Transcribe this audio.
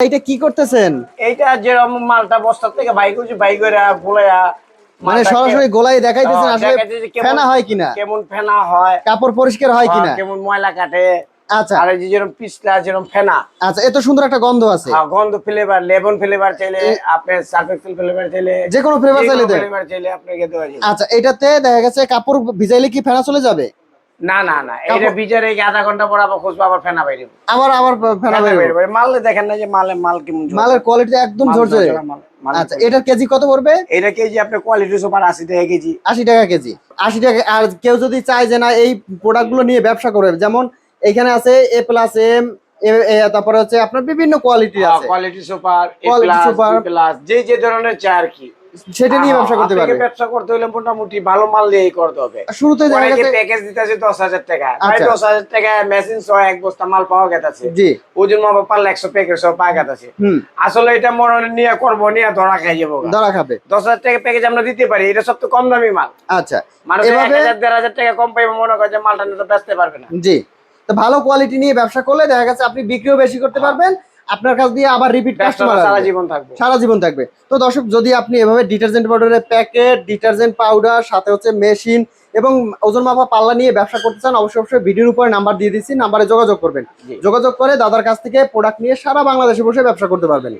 এইটা কি করতেছেন? এইটা যেরকম মালটা বস্তা থেকে বাইক করছি বাইক করে গোলায়া মানে সরাসরি গোলাই দেখাইতেছেন হ্যাঁ, আসলে ফেনা হয় কিনা? কেমন ফেনা হয়। কাপড় পরিষ্কার হয় কিনা? কেমন ময়লা কাটে। আচ্ছা। আর এই যে যেরকম পিছলা যেরকম ফেনা। আচ্ছা এত সুন্দর একটা গন্ধ আছে। আর গন্ধ ফ্লেভার লেবন ফ্লেভার চাইলে আপনি সার্ফেক্সেল ফ্লেভার চাইলে যে কোনো ফ্লেভার চাইলে দেন। ফ্লেভার চাইলে আপনাকে দেওয়া আচ্ছা এটাতে দেখা গেছে কাপড় ভিজাইলে কি ফেনা চলে যাবে? না না না এটা বিচারে আধা ঘণ্টা পর আবার খুঁজবো আবার ফেনা বাইরে আবার আবার ফেনা হবে। মালে দেখেন না যে মালে মাল কেমন মালের কোয়ালিটি একদম ঝরঝরে আচ্ছা এটার কেজি কত পড়বে? এটা কেজি আপনার কোয়ালিটি সুপার আশি টাকা কেজি। আশি টাকা কেজি। আশি টাকা আর কেউ যদি চায় যে না এই প্রোডাক্টগুলো নিয়ে ব্যবসা করবে যেমন এখানে আছে এ প্লাস এম তারপরে হচ্ছে আপনার বিভিন্ন কোয়ালিটি আছে। Quality super plus super। Plus যে যে ধরনের চায় আর কি। সেটা নিয়ে ব্যবসা করতে পারবে। ব্যবসা করতে হলে মোটামুটি ভালো মাল দিয়েই করতে হবে। শুরুতে দেখা গেছে প্যাকেজ দিতেছে টাকা। ভাই টাকা মেশিন সহ এক বস্তা মাল পাওয়া জি। ওজন মাপা পারলে একশো প্যাকেট সহ পাওয়া আসলে এটা মনে নিয়ে করব নিয়ে ধরা খাই যাব। ধরা খাবে। দশ হাজার টাকা প্যাকেজ আমরা দিতে পারি এটা সব তো কম দামি মাল। আচ্ছা। মানুষ এক এভাবে হাজার দেড় হাজার টাকা কম পাইবে মনে করে যে মালটা নিয়ে বেচতে পারবে না। জি। তো ভালো কোয়ালিটি নিয়ে ব্যবসা করলে দেখা গেছে আপনি বিক্রিও বেশি করতে পারবেন আপনার কাছ দিয়ে আবার রিপিট কাস্টমার সারা জীবন থাকবে। সারা জীবন থাকবে। তো দর্শক যদি আপনি এভাবে ডিটারজেন্ট পাউডারের প্যাকেট ডিটারজেন্ট পাউডার সাথে হচ্ছে মেশিন এবং ওজন মাপা পাল্লা নিয়ে ব্যবসা করতে চান অবশ্যই অবশ্যই ভিডিওর উপরে নাম্বার দিয়ে দিচ্ছি নাম্বারে যোগাযোগ করবেন। যোগাযোগ করে দাদার কাছ থেকে প্রোডাক্ট নিয়ে সারা বাংলাদেশে বসে ব্যবসা করতে পারবেন।